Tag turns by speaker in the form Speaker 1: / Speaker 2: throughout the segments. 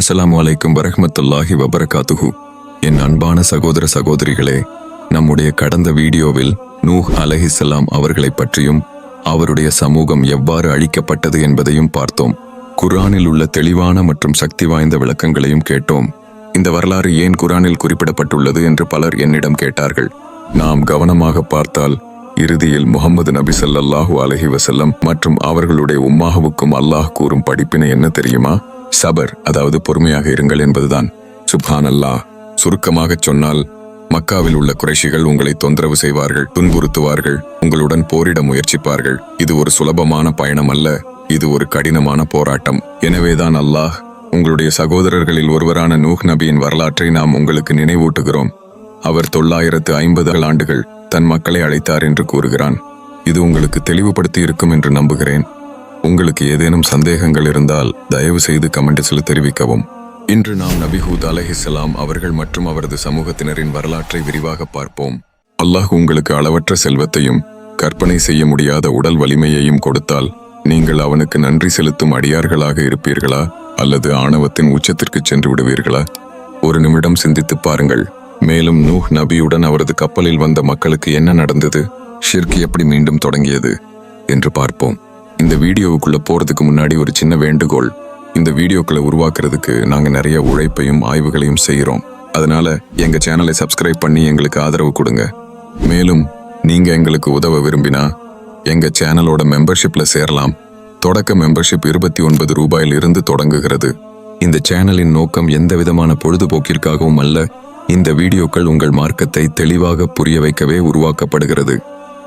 Speaker 1: அஸ்லாம் அலைக்கும் வரஹ்மத்துல்லாஹி வபரகாத்துஹு. என் அன்பான சகோதர சகோதரிகளே நம்முடைய கடந்த வீடியோவில் நூஹ் அலஹிசலாம் அவர்களைப் பற்றியும் அவருடைய சமூகம் எவ்வாறு அழிக்கப்பட்டது என்பதையும் பார்த்தோம். குர்ஆனில் உள்ள தெளிவான மற்றும் சக்தி வாய்ந்த விளக்கங்களையும் கேட்டோம். இந்த வரலாறு ஏன் குரானில் குறிப்பிடப்பட்டுள்ளது என்று பலர் என்னிடம் கேட்டார்கள். நாம் கவனமாக பார்த்தால் இறுதியில் முகமது நபி சல்லாஹூ அலஹி வசல்லம் மற்றும் அவர்களுடைய உம்மாஹுவுக்கும் அல்லாஹ் கூறும் படிப்பினை என்ன தெரியுமா? சபர் அதாவது பொறுமையாக இருங்கள் என்பதுதான். சுப்ஹான் அல்லாஹ் சுருக்கமாகச் சொன்னால் மக்காவில் உள்ள குறைஷிகள் உங்களை தொந்தரவு செய்வார்கள் துன்புறுத்துவார்கள் உங்களுடன் போரிட முயற்சிப்பார்கள். இது ஒரு சுலபமான பயணம் அல்ல இது ஒரு கடினமான போராட்டம். எனவேதான் அல்லாஹ் உங்களுடைய சகோதரர்களில் ஒருவரான நூஹ் நபியின் வரலாற்றை நாம் உங்களுக்கு நினைவூட்டுகிறோம். அவர் தொள்ளாயிரத்து ஐம்பது ஆண்டுகள் தன் மக்களை அழைத்தார் என்று கூறுகிறான். இது உங்களுக்கு தெளிவுபடுத்தி இருக்கும் என்று நம்புகிறேன். உங்களுக்கு ஏதேனும் சந்தேகங்கள் இருந்தால் தயவு செய்து கமெண்ட்ஸில் தெரிவிக்கவும். இன்று நாம் நபிஹூத் அலைஹிஸ்ஸலாம் அவர்கள் மற்றும் அவரது சமூகத்தினரின் வரலாற்றை விரிவாக பார்ப்போம். அல்லாஹ் உங்களுக்கு அளவற்ற செல்வத்தையும் கற்பனை செய்ய முடியாத உடல் வலிமையையும் கொடுத்தால் நீங்கள் அவனுக்கு நன்றி செலுத்தும் அடியார்களாக இருப்பீர்களா? அல்லது ஆணவத்தின் உச்சத்திற்கு சென்று விடுவீர்களா? ஒரு நிமிடம் சிந்தித்துப் பாருங்கள். மேலும் நூஹ் நபியுடன் அவரது கப்பலில் வந்த மக்களுக்கு என்ன நடந்தது? ஷிர்க் எப்படி மீண்டும் தொடங்கியது? என்று பார்ப்போம். இந்த வீடியோவுக்குள்ள போறதுக்கு முன்னாடி ஒரு சின்ன வேண்டுகோள். இந்த வீடியோக்களை உருவாக்குறதுக்கு நாங்க நிறைய உழைப்பையும் ஆய்வுகளையும் செய்கிறோம் அதனால எங்க சேனலை சப்ஸ்கிரைப் பண்ணி எங்களுக்கு ஆதரவு கொடுங்க. மேலும் நீங்க எங்களுக்கு உதவ விரும்பினா எங்க சேனலோட மெம்பர்ஷிப்ல சேரலாம். தொடக்க மெம்பர்ஷிப் இருபத்தி ஒன்பது ரூபாயில் இருந்து தொடங்குகிறது. இந்த சேனலின் நோக்கம் எந்த விதமான பொழுதுபோக்கிற்காகவும் அல்ல இந்த வீடியோக்கள் உங்கள் மார்க்கத்தை தெளிவாக புரிய வைக்கவே உருவாக்கப்படுகிறது.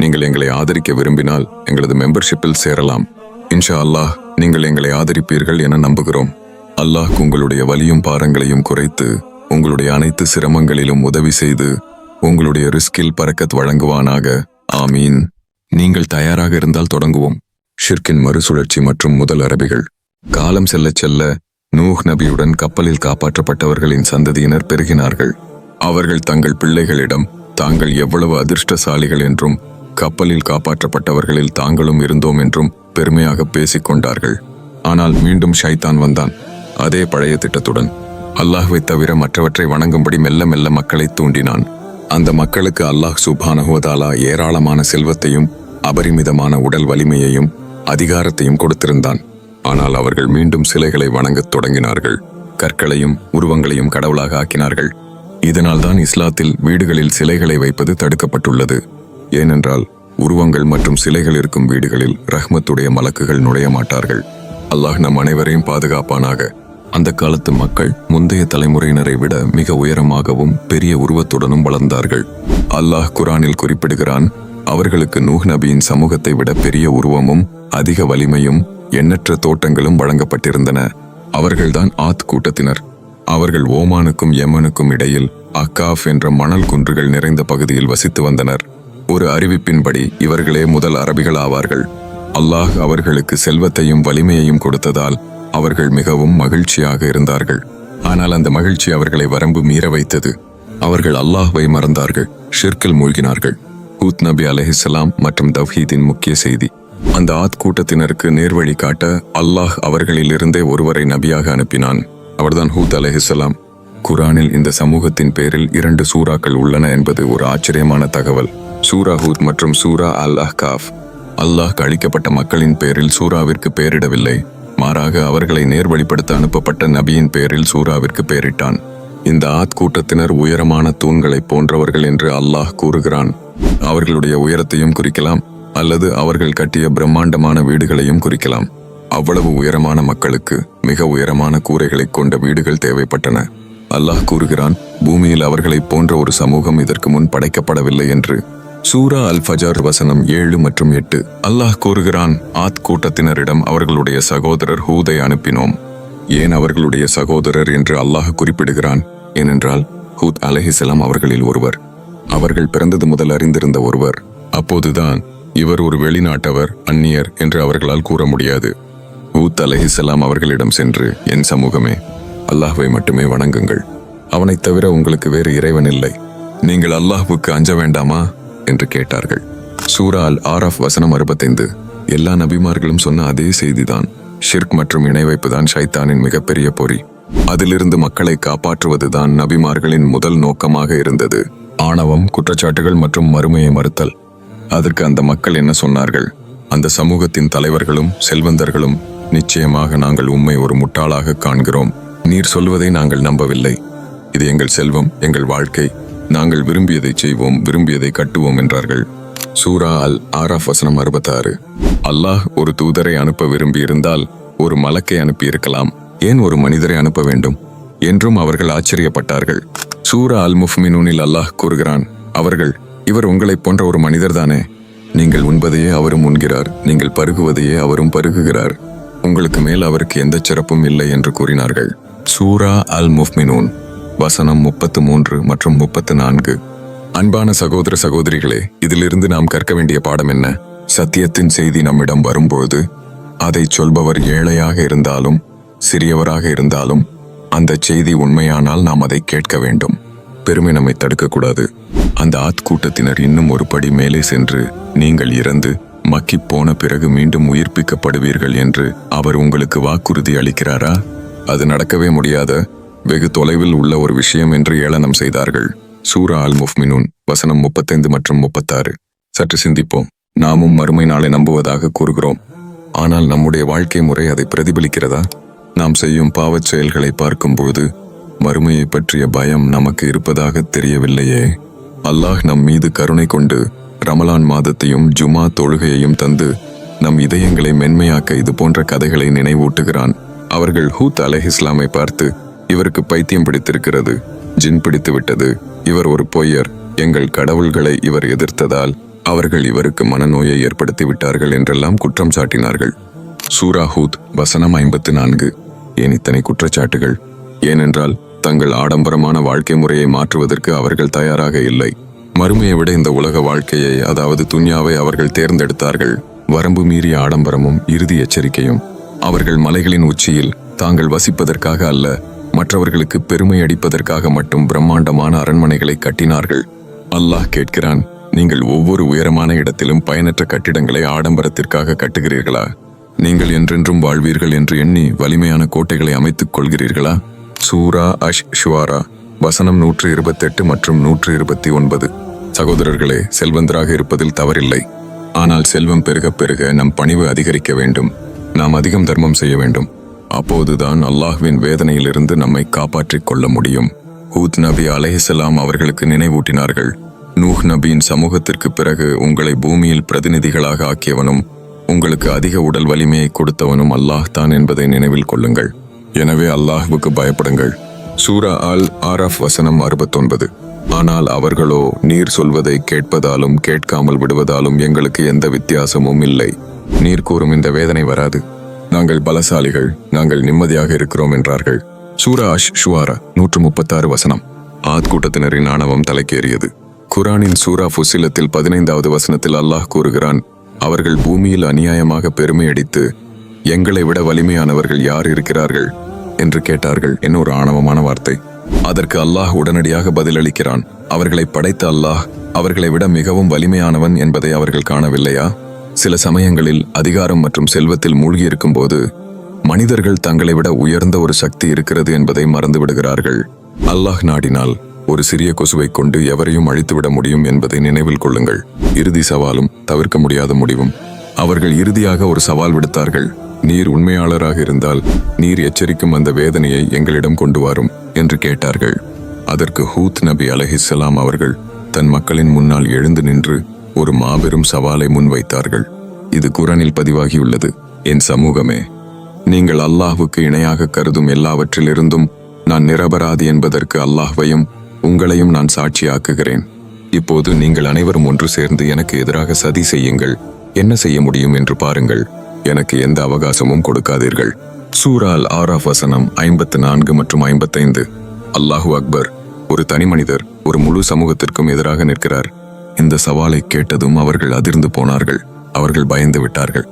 Speaker 1: நீங்கள் எங்களை ஆதரிக்க விரும்பினால் எங்களது மெம்பர்ஷிப்பில் சேரலாம். இன்ஷா அல்லாஹ் நீங்கள் எங்களை ஆதரிப்பீர்கள் என நம்புகிறோம். அல்லாஹ் உங்களுடைய வலியும் பாரங்களையும் குறைத்து உங்களுடைய அனைத்து சிரமங்களிலும் உதவி செய்து உங்களுடைய ரிஸ்கில் பறக்கத் வழங்குவானாக. ஆமீன். நீங்கள் தயாராக இருந்தால் தொடங்குவோம். ஷிர்கின் மறுசுழற்சி மற்றும் முதல் அரபிகள். காலம் செல்ல செல்ல நூஹ் நபியுடன் கப்பலில் காப்பாற்றப்பட்டவர்களின் சந்ததியினர் பெருகினார்கள். அவர்கள் தங்கள் பிள்ளைகளிடம் தாங்கள் எவ்வளவு அதிர்ஷ்டசாலிகள் என்றும் கப்பலில் காப்பாற்றப்பட்டவர்களில் தாங்களும் இருந்தோம் என்றும் பெருமையாக பேசிக் கொண்டார்கள். ஆனால் மீண்டும் ஷைத்தான் வந்தான். அதே பழைய திட்டத்துடன் அல்லாஹுவை தவிர மற்றவற்றை வணங்கும்படி மெல்ல மெல்ல மக்களை தூண்டினான். அந்த மக்களுக்கு அல்லாஹ் சுபானஹுவதாலா ஏராளமான செல்வத்தையும் அபரிமிதமான உடல் வலிமையையும் அதிகாரத்தையும் கொடுத்திருந்தான். ஆனால் அவர்கள் மீண்டும் சிலைகளை வணங்கத் தொடங்கினார்கள். கற்களையும் உருவங்களையும் கடவுளாக ஆக்கினார்கள். இதனால்தான் இஸ்லாத்தில் வீடுகளில் சிலைகளை வைப்பது தடுக்கப்பட்டுள்ளது. ஏனென்றால் உருவங்கள் மற்றும் சிலைகள் இருக்கும் வீடுகளில் ரஹ்மத்துடைய மலக்குகள் நுழைய மாட்டார்கள். அல்லாஹ் நம் அனைவரையும் பாதுகாப்பானாக. அந்த காலத்து மக்கள் முந்தைய தலைமுறையினரை விட மிக உயரமாகவும் பெரிய உருவத்துடனும் வளர்ந்தார்கள். அல்லாஹ் குரானில் குறிப்பிடுகிறான் அவர்களுக்கு நூஹ் நபியின் சமூகத்தை விட பெரிய உருவமும் அதிக வலிமையும் எண்ணற்ற தோட்டங்களும் வழங்கப்பட்டிருந்தன. அவர்கள்தான் ஆத் கூட்டத்தினர். அவர்கள் ஓமானுக்கும் யமனுக்கும் இடையில் அக்காஃப் என்ற மணல் குன்றுகள் நிறைந்த பகுதியில் வசித்து வந்தனர். ஒரு அறிவிப்பின்படி இவர்களே முதல் அரபிகள் ஆவார்கள். அல்லாஹ் அவர்களுக்கு செல்வத்தையும் வலிமையையும் கொடுத்ததால் அவர்கள் மிகவும் மகிழ்ச்சியாக இருந்தார்கள். ஆனால் அந்த மகிழ்ச்சி அவர்களை வரம்பு மீற வைத்தது. அவர்கள் அல்லாஹ்வை மறந்தார்கள் ஷிர்கில் மூழ்கினார்கள். ஹூத் நபி அலஹிஸ்லாம் மற்றும் தவ்ஹீதின் முக்கிய செய்தி. அந்த ஆத் கூட்டத்தினருக்கு நேர்வழி காட்ட அல்லாஹ் அவர்களிலிருந்தே ஒருவரை நபியாக அனுப்பினான். அவர்தான் ஹூத் அலஹிஸ்லாம் குரானில் இந்த சமூகத்தின் பேரில் இரண்டு சூறாக்கள் உள்ளன என்பது ஒரு ஆச்சரியமான தகவல். சூராஹூத் மற்றும் சூரா அல் அஹ்காஃப் அல்லாஹ் அழிக்கப்பட்ட மக்களின் பேரில் சூராவிற்கு பெயரிடவில்லை மாறாக அவர்களை நேர்வழிப்படுத்த அனுப்பப்பட்ட நபியின் பேரில் சூராவிற்கு பெயரிட்டான் இந்த ஆத் கூட்டத்தினர் உயரமான தூண்களைப் போன்றவர்கள் என்று அல்லாஹ் கூறுகிறான். அவர்களுடைய உயரத்தையும் குறிக்கலாம் அல்லது அவர்கள் கட்டிய பிரம்மாண்டமான வீடுகளையும் குறிக்கலாம். அவ்வளவு உயரமான மக்களுக்கு மிக உயரமான கூரைகளைக் கொண்ட வீடுகள் தேவைப்பட்டன. அல்லாஹ் கூறுகிறான் பூமியில் அவர்களைப் போன்ற ஒரு சமூகம் இதற்கு முன் படைக்கப்படவில்லை என்று. சூரா அல் ஃபஜர் வசனம் ஏழு மற்றும் எட்டு. அல்லாஹ் கூறுகிறான் ஆத் கூட்டத்தினரிடம் அவர்களுடைய சகோதரர் ஹூதை அனுப்பினோம். ஏன் அவர்களுடைய சகோதரர் என்று அல்லாஹ் குறிப்பிடுகிறான்? ஏனென்றால் ஹூத் அலஹிசலாம் அவர்களில் ஒருவர். அவர்கள் பிறந்தது முதல் அறிந்திருந்த ஒருவர். அப்போதுதான் இவர் ஒரு வெளிநாட்டவர் அந்நியர் என்று அவர்களால் கூற முடியாது. ஹூத் அலஹிசலாம் அவர்களிடம் சென்று என் சமூகமே அல்லாஹ்வை மட்டுமே வணங்குங்கள். அவனைத் தவிர உங்களுக்கு வேறு இறைவன் இல்லை. நீங்கள் அல்லாஹ்வுக்கு அஞ்ச வேண்டாமா? என்று கேட்டார்கள். சூரால் ஆர் ஆராஃப் வசனம் அறுபத்தைந்து எல்லா நபிமார்களும் சொன்ன அதே செய்திதான். ஷிர்க் மற்றும் இணை வைப்புதான் ஷைத்தானின் மிகப்பெரிய பொறி. அதிலிருந்து மக்களை காப்பாற்றுவதுதான் நபிமார்களின் முதல் நோக்கமாக இருந்தது. ஆணவம் குற்றச்சாட்டுகள் மற்றும் மறுமையை மறுத்தல். அதற்கு அந்த மக்கள் என்ன சொன்னார்கள்? அந்த சமூகத்தின் தலைவர்களும் செல்வந்தர்களும் நிச்சயமாக நாங்கள் உம்மை ஒரு முட்டாளாக காண்கிறோம். நீர் சொல்வதை நாங்கள் நம்பவில்லை. இது எங்கள் செல்வம் எங்கள் வாழ்க்கை. நாங்கள் விரும்பியதை செய்வோம் விரும்பியதை கட்டுவோம் என்றார்கள். சூரா அல் ஆராஃப் வசனம் அறுபத்தாறு. அல்லாஹ் ஒரு தூதரை அனுப்ப விரும்பியிருந்தால் ஒரு மலக்கை அனுப்பியிருக்கலாம். ஏன் ஒரு மனிதரை அனுப்ப வேண்டும்? என்றும் அவர்கள் ஆச்சரியப்பட்டார்கள். சூரா அல் முஃமினூனில் அல்லாஹ் கூறுகிறான் அவர்கள் இவர் உங்களைப் போன்ற ஒரு மனிதர்தானே நீங்கள் உண்பதையே அவரும் உண்கிறார் நீங்கள் பருகுவதையே அவரும் பருகுகிறார். உங்களுக்கு மேல் அவருக்கு எந்த சிறப்பும் இல்லை என்று கூறினார்கள். சூரா அல் முஃமினூன் வசனம் முப்பத்து மூன்று மற்றும் முப்பத்து நான்கு அன்பான சகோதர சகோதரிகளே இதிலிருந்து நாம் கற்க வேண்டிய பாடம் என்ன? சத்தியத்தின் செய்தி நம்மிடம் வரும்போது அதை சொல்பவர் ஏழையாக இருந்தாலும் சிறியவராக இருந்தாலும் அந்த செய்தி உண்மையானால் நாம் அதை கேட்க வேண்டும். பெருமை நம்மை தடுக்கக்கூடாது. அந்த ஆத் கூட்டத்தினர் இன்னும் ஒரு படி மேலே சென்று நீங்கள் இறந்து மக்கிப்போன பிறகு மீண்டும் உயிர்ப்பிக்கப்படுவீர்கள் என்று அவர் உங்களுக்கு வாக்குறுதி அளிக்கிறாரா? அது நடக்கவே முடியாத வெகு தொலைவில் உள்ள ஒரு விஷயம் என்று ஏளனம் செய்தார்கள். சூரா அல் முஃமினூன் வசனம் முப்பத்தைந்து மற்றும் முப்பத்தாறு. சற்று சிந்திப்போம். நாமும் மறுமை நாளை நம்புவதாக கூறுகிறோம். ஆனால் நம்முடைய வாழ்க்கை முறை அதை பிரதிபலிக்கிறதா? நாம் செய்யும் பாவச் செயல்களை பார்க்கும்போது மறுமையை பற்றிய பயம் நமக்கு இருப்பதாக தெரியவில்லையே. அல்லாஹ் நம் மீது கருணை கொண்டு ரமலான் மாதத்தையும் ஜுமா தொழுகையையும் தந்து நம் இதயங்களை மென்மையாக்க இது போன்ற கதைகளை நினைவூட்டுகிறான். அவர்கள் ஹூத் அலஹ் இஸ்லாமை பார்த்து இவருக்கு பைத்தியம் பிடித்திருக்கிறது. ஜின் பிடித்து விட்டது இவர் ஒரு பொய்யர். எங்கள் கடவுள்களை இவர் எதிர்த்ததால் அவர்கள் இவருக்கு மனநோயை ஏற்படுத்தி விட்டார்கள் என்றெல்லாம் குற்றம் சாட்டினார்கள். சூராஹூத் வசனம் ஐம்பத்து நான்கு. ஏன் இத்தனை குற்றச்சாட்டுகள்? ஏனென்றால் தங்கள் ஆடம்பரமான வாழ்க்கை முறையை மாற்றுவதற்கு அவர்கள் தயாராக இல்லை. மறுமையை விட இந்த உலக வாழ்க்கையை அதாவது துன்யாவை அவர்கள் தேர்ந்தெடுத்தார்கள். வரம்பு மீறிய ஆடம்பரமும் இறுதி எச்சரிக்கையும். அவர்கள் மலைகளின் உச்சியில் தாங்கள் வசிப்பதற்காக அல்ல மற்றவர்களுக்கு பெருமை அடிப்பதற்காக மட்டும் பிரம்மாண்டமான அரண்மனைகளை கட்டினார்கள். அல்லாஹ் கேட்கிறான் நீங்கள் ஒவ்வொரு உயரமான இடத்திலும் பயனற்ற கட்டிடங்களை ஆடம்பரத்திற்காக கட்டுகிறீர்களா? நீங்கள் என்றென்றும் வாழ்வீர்கள் என்று எண்ணி வலிமையான கோட்டைகளை அமைத்துக் கொள்கிறீர்களா? சூரா அஷ் ஷுவாரா வசனம் நூற்று இருபத்தெட்டு மற்றும் நூற்று இருபத்தி ஒன்பது சகோதரர்களே செல்வந்தராக இருப்பதில் தவறில்லை. ஆனால் செல்வம் பெருக பெருக நம் பணிவு அதிகரிக்க வேண்டும். நாம் அதிகம் தர்மம் செய்ய வேண்டும். அப்போதுதான் அல்லாஹ்வின் வேதனையிலிருந்து நம்மை காப்பாற்றிக் கொள்ள முடியும். ஹூத் நபி அலைஹிஸ்ஸலாம் அவர்களுக்கு நினைவூட்டினார்கள். நூஹ் நபியின் சமூகத்திற்கு பிறகு உங்களை பூமியில் பிரதிநிதிகளாக ஆக்கியவனும் உங்களுக்கு அதிக உடல் வலிமையை கொடுத்தவனும் அல்லாஹ் தான் என்பதை நினைவில் கொள்ளுங்கள். எனவே அல்லாஹ்வுக்கு பயப்படுங்கள். சூரா அல் ஆராஃப் வசனம் அறுபத்தொன்பது. ஆனால் அவர்களோ நீர் சொல்வதை கேட்பதாலும் கேட்காமல் விடுவதாலும் எங்களுக்கு எந்த வித்தியாசமும் இல்லை. நீர் கூறும் இந்த வேதனை வராது. நாங்கள் பலசாலிகள் நாங்கள் நிம்மதியாக இருக்கிறோம் என்றார்கள். சூராஷ் ஷுவாரா நூற்று முப்பத்தாறு வசனம். ஆத் கூட்டத்தினரின் ஆணவம் தலைக்கேறியது. குரானின் சூரா ஃபுசிலத்தில் பதினைந்தாவது வசனத்தில் அல்லாஹ் கூறுகிறான் அவர்கள் பூமியில் அநியாயமாக பெருமையடித்து எங்களை விட வலிமையானவர்கள் யார் இருக்கிறார்கள்? என்று கேட்டார்கள். என்ன ஒரு ஆணவமான வார்த்தை. அதற்கு அல்லாஹ் உடனடியாக பதிலளிக்கிறான் அவர்களை படைத்த அல்லாஹ் அவர்களை விட மிகவும் வலிமையானவன் என்பதை அவர்கள் காணவில்லையா? சில சமயங்களில் அதிகாரம் மற்றும் செல்வத்தில் மூழ்கியிருக்கும் போது மனிதர்கள் தங்களை விட உயர்ந்த ஒரு சக்தி இருக்கிறது என்பதை மறந்து விடுகிறார்கள் அல்லாஹ் நாடினால் ஒரு சிறிய கொசுவை கொண்டு எவரையும் அழித்துவிட முடியும் என்பதை நினைவில் கொள்ளுங்கள். இறுதி சவாலும் தவிர்க்க முடியாத முடிவும். அவர்கள் இறுதியாக ஒரு சவால் விடுத்தார்கள். நீர் உண்மையாளராக இருந்தால் நீர் எச்சரிக்கும் அந்த வேதனையை எங்களிடம் கொண்டு வாரும் என்று கேட்டார்கள். அதற்கு ஹூத் நபி அலஹிஸ்ஸலாம் அவர்கள் தன் மக்களின் முன்னால் எழுந்து நின்று ஒரு மாபெரும் சவாலை முன்வைத்தார்கள். இது குரனில் பதிவாகியுள்ளது. என் சமூகமே நீங்கள் அல்லாஹுக்கு இணையாக கருதும் எல்லாவற்றிலிருந்தும் நான் நிரபராதி என்பதற்கு அல்லாஹ்வையும் உங்களையும் நான் சாட்சியாக்குகிறேன். இப்போது நீங்கள் அனைவரும் ஒன்று சேர்ந்து எனக்கு எதிராக சதி செய்யுங்கள். என்ன செய்ய முடியும் என்று பாருங்கள். எனக்கு எந்த அவகாசமும் கொடுக்காதீர்கள். சூரால் ஆராஃப் வசனம் ஐம்பத்து நான்கு மற்றும் ஐம்பத்தைந்து. அல்லாஹு அக்பர் ஒரு தனி மனிதர் ஒரு முழு சமூகத்திற்கும் எதிராக நிற்கிறார். இந்த சவாலை கேட்டதும் அவர்கள் அதிர்ந்து போனார்கள். அவர்கள் பயந்து விட்டார்கள்.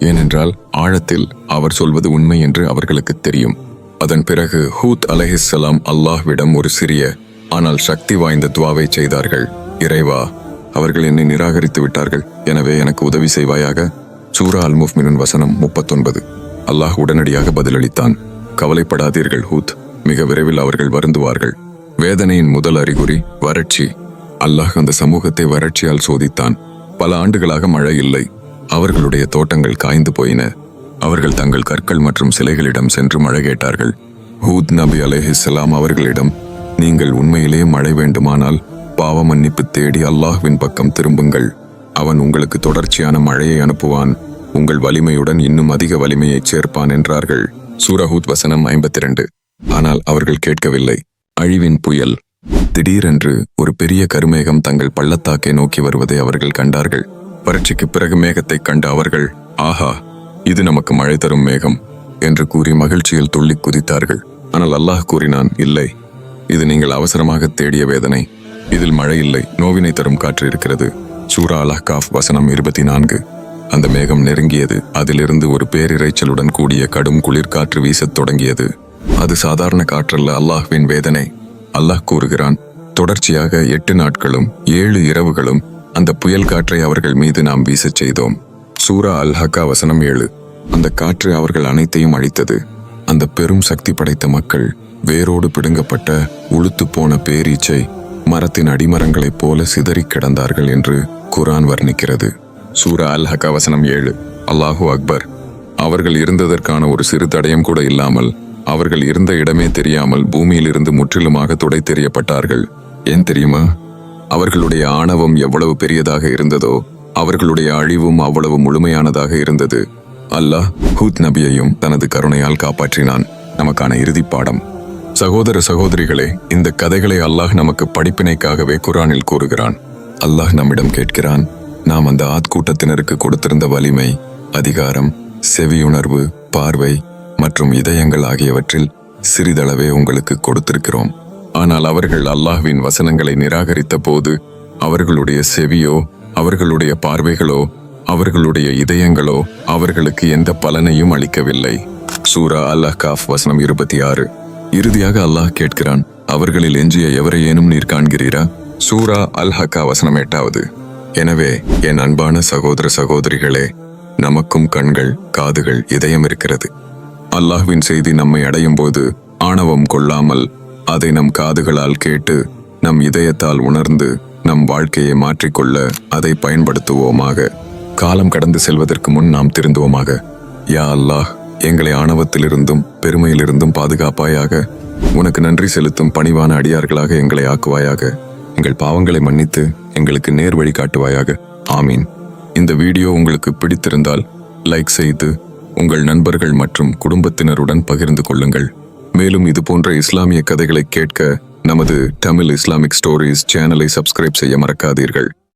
Speaker 1: ஏனென்றால் ஆழத்தில் அவர் சொல்வது உண்மை என்று அவர்களுக்கு தெரியும். அதன் பிறகு ஹூத் அலஹிஸ்லாம் அல்லாஹ்விடம் ஒரு சிறிய ஆனால் சக்தி வாய்ந்த துவாவை செய்தார்கள். இறைவா அவர்கள் என்னை நிராகரித்து விட்டார்கள். எனவே எனக்கு உதவி செய்வாயாக? சூரா அல் முஃமினின் வசனம் முப்பத்தொன்பது. அல்லாஹ் உடனடியாக பதிலளித்தான். கவலைப்படாதீர்கள் ஹூத். மிக விரைவில் அவர்கள் வருந்துவார்கள். வேதனையின் முதல் அறிகுறி வறட்சி. அல்லாஹ் அந்த சமூகத்தை வறட்சியால் சோதித்தான். பல ஆண்டுகளாக மழை இல்லை. அவர்களுடைய தோட்டங்கள் காய்ந்து போயின. அவர்கள் தங்கள் கற்கள் மற்றும் சிலைகளிடம் சென்று மழை கேட்டார்கள். ஹூத் நபி அலேஹிஸ்லாம் அவர்களிடம் நீங்கள் உண்மையிலே மழை வேண்டுமானால் பாவ மன்னிப்பு தேடி அல்லாஹ்வின் பக்கம் திரும்புங்கள். அவன் உங்களுக்கு தொடர்ச்சியான மழையை அனுப்புவான். உங்கள் வலிமையுடன் இன்னும் அதிக வலிமையைச் சேர்ப்பான் என்றார்கள். சூரஹூத் வசனம் ஐம்பத்தி ரெண்டு ஆனால் அவர்கள் கேட்கவில்லை. அழிவின் புயல். திடீரென்று ஒரு பெரிய கருமேகம் தங்கள் பள்ளத்தாக்கை நோக்கி வருவதை அவர்கள் கண்டார்கள். வறட்சிக்கு பிறகு மேகத்தைக் கண்ட அவர்கள் ஆஹா இது நமக்கு மழை தரும் மேகம் என்று கூறி மகிழ்ச்சியில் துள்ளி குதித்தார்கள். ஆனால் அல்லாஹ் கூறினான் இல்லை இது நீங்கள் அவசரமாக தேடிய வேதனை. இதில் மழை இல்லை நோவினை தரும் காற்று இருக்கிறது. சூரா அல் வசனம் இருபத்தி நான்கு அந்த மேகம் நெருங்கியது. அதிலிருந்து ஒரு பேரிரைச்சலுடன் கூடிய கடும் குளிர்காற்று வீசத் தொடங்கியது. அது சாதாரண காற்றல்ல அல்லாஹ்வின் வேதனை. அல்லாஹ் கூறுகிறான் தொடர்ச்சியாக எட்டு நாட்களும் ஏழு இரவுகளும் அந்த புயல் காற்றை அவர்கள் மீது நாம் வீசச் செய்தோம். சூரா அல் ஹக்கா வசனம் ஏழு. அந்த காற்று அவர்கள் அனைத்தையும் அழித்தது. அந்த பெரும் சக்தி படைத்த மக்கள் வேரோடு பிடுங்கப்பட்ட உளுத்து போன பேரீச்சை மரத்தின் அடிமரங்களைப் போல சிதறிக் கிடந்தார்கள் என்று குரான் வர்ணிக்கிறது. சூரா அல் ஹக்கா வசனம் ஏழு. அல்லாஹூ அக்பர். அவர்கள் இருந்ததற்கான ஒரு சிறு தடயம் கூட இல்லாமல் அவர்கள் இருந்த இடமே தெரியாமல் பூமியிலிருந்து முற்றிலுமாக துடை தெரியப்பட்டார்கள். ஏன் தெரியுமா? அவர்களுடைய ஆணவம் எவ்வளவு பெரியதாக இருந்ததோ அவர்களுடைய அழிவும் அவ்வளவு முழுமையானதாக இருந்தது. அல்லாஹ் ஹூத் நபியையும் தனது கருணையால் காப்பாற்றினான். நமக்கான இறுதி பாடம். சகோதர சகோதரிகளே இந்த கதைகளை அல்லாஹ் நமக்கு படிப்பினைக்காகவே குரானில் கூறுகிறான். அல்லாஹ் நம்மிடம் கேட்கிறான் நாம் அந்த ஆத் கூட்டத்தினருக்கு கொடுத்திருந்த வலிமை அதிகாரம் செவியுணர்வு பார்வை மற்றும் இதயங்கள் ஆகியவற்றில் சிறிதளவே உங்களுக்கு கொடுத்திருக்கிறோம். ஆனால் அவர்கள் அல்லாஹ்வின் வசனங்களை நிராகரித்த போது அவர்களுடைய செவியோ அவர்களுடைய பார்வைகளோ அவர்களுடைய இதயங்களோ அவர்களுக்கு எந்த பலனையும் அளிக்கவில்லை. சூரா அல் காஃப் வசனம் இருபத்தி ஆறு. இறுதியாக அல்லாஹ் கேட்கிறான் அவர்களில் எஞ்சிய எவரையேனும் நீர் காண்கிறீரா? சூரா அல் ஹக்கா வசனம் எட்டாவது. எனவே என் அன்பான சகோதர சகோதரிகளே நமக்கும் கண்கள் காதுகள் இதயம் இருக்கிறது. அல்லாஹ்வின் செய்தி நம்மை அடையும் போது ஆணவம் கொள்ளாமல் அதை நம் காதுகளால் கேட்டு நம் இதயத்தால் உணர்ந்து நம் வாழ்க்கையை மாற்றிக்கொள்ள அதை பயன்படுத்துவோமாக. காலம் கடந்து செல்வதற்கு முன் நாம் திருந்துவோமாக. யா அல்லாஹ் எங்களை ஆணவத்திலிருந்தும் பெருமையிலிருந்தும் பாதுகாப்பாயாக. உனக்கு நன்றி செலுத்தும் பணிவான அடியார்களாக எங்களை ஆக்குவாயாக. எங்கள் பாவங்களை மன்னித்து எங்களுக்கு நேர் வழி காட்டுவாயாக. ஆமீன். இந்த வீடியோ உங்களுக்கு பிடித்திருந்தால் லைக் செய்து உங்கள் நண்பர்கள் மற்றும் குடும்பத்தினருடன் பகிர்ந்து கொள்ளுங்கள். மேலும் இது போன்ற இஸ்லாமிய கதைகளை கேட்க நமது தமிழ் இஸ்லாமிக் ஸ்டோரிஸ் சேனலை சப்ஸ்கிரைப் செய்ய மறக்காதீர்கள்.